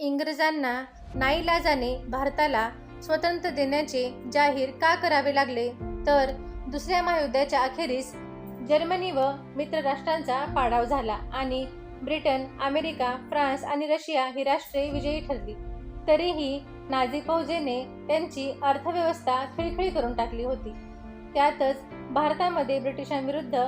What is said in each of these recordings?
इंग्रजांना नाईलाजाने भारताला स्वतंत्र देण्याचे जाहीर का करावे लागले? तर दुसऱ्या महायुद्धाच्या अखेरीस जर्मनी व मित्र राष्ट्रांचा पाडाव झाला आणि ब्रिटन अमेरिका फ्रान्स आणि रशिया ही राष्ट्रे विजयी ठरली. तरीही नाझी फौजेने त्यांची अर्थव्यवस्था खिळखिळी करून टाकली होती. त्यातच भारतामध्ये ब्रिटिशांविरुद्ध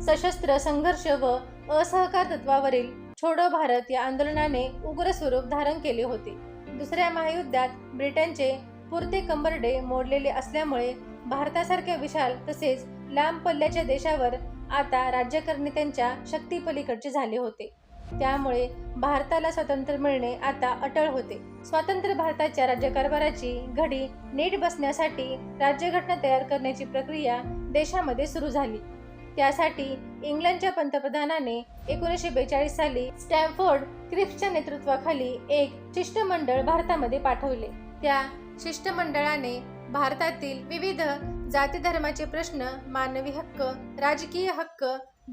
सशस्त्र संघर्ष व असहकार तत्वावरील छोडो भारत या आंदोलनाने उग्र स्वरूप धारण केले होते. दुसऱ्या महायुद्धात ब्रिटनचे पुरते कंबरडे मोडलेले असल्यामुळे भारतासारख्या विशाल तसेच लांब पल्ल्याच्या देशावर आता राज्य त्यांच्या शक्तीपलीकडचे झाले होते. त्यामुळे भारताला स्वातंत्र्य मिळणे आता अटळ होते. स्वतंत्र भारताच्या राज्यकारभाराची घडी नीट बसण्यासाठी राज्यघटना तयार करण्याची प्रक्रिया देशामध्ये सुरू झाली. त्यासाठी इंग्लंडच्या पंतप्रधानाने एकोणीसशे बेचाळीस साली स्टॅम्फोर्ड क्रिप्सच्या नेतृत्वाखाली एक शिष्टमंडळ भारतामध्ये पाठवले. त्या शिष्टमंडळाने भारतातील विविध जाती धर्माचे प्रश्न मानवी हक्क राजकीय हक्क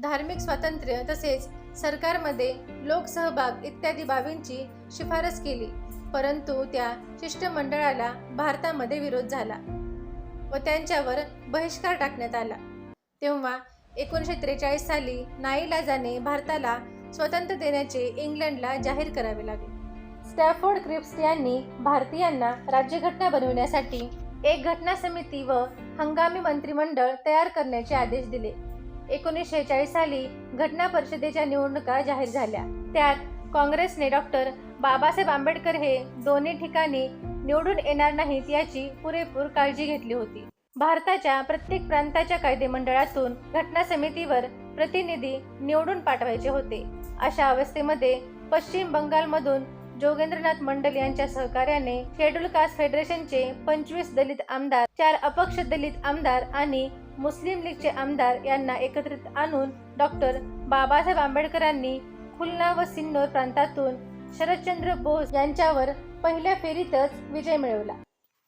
धार्मिक स्वातंत्र्य तसेच सरकारमध्ये लोकसहभाग इत्यादी बाबींची शिफारस केली. परंतु त्या शिष्टमंडळाला भारतामध्ये विरोध झाला व त्यांच्यावर बहिष्कार टाकण्यात आला. तेव्हा एकोणीसशे त्रेचाळीस साली नाईलाजाने भारताला स्वतंत्र देण्याचे इंग्लंडला जाहीर करावे लागले. स्टॅफोर्ड क्रिप्स यांनी भारतीयांना राज्यघटना बनविण्यासाठी एक घटना समिती व हंगामी मंत्रिमंडळ तयार करण्याचे आदेश दिले. एकोणीसशे चाळीस साली घटना परिषदेच्या निवडणुका जाहीर झाल्या. त्यात काँग्रेसने डॉक्टर बाबासाहेब आंबेडकर हे दोन्ही ठिकाणी निवडून येणार नाहीत याची पुरेपूर काळजी घेतली होती. भारताच्या प्रत्येक प्रांताच्या कायदेमंडळातून घटना समितीवर प्रतिनिधी निवडून पाठवायचे होते. अशा अवस्थेमध्ये पश्चिम बंगालमधून जोगेंद्रनाथ मंडल यांच्या सहकार्याने शेड्यूल कास्ट फेडरेशनचे पंचवीस दलित आमदार चार अपक्ष दलित आमदार आणि मुस्लिम लीगचे आमदार यांना एकत्रित आणून डॉक्टर बाबासाहेब आंबेडकरांनी खुलना व सिन्नोर प्रांतातून शरदचंद्र बोस यांच्यावर पहिल्या फेरीतच विजय मिळवला.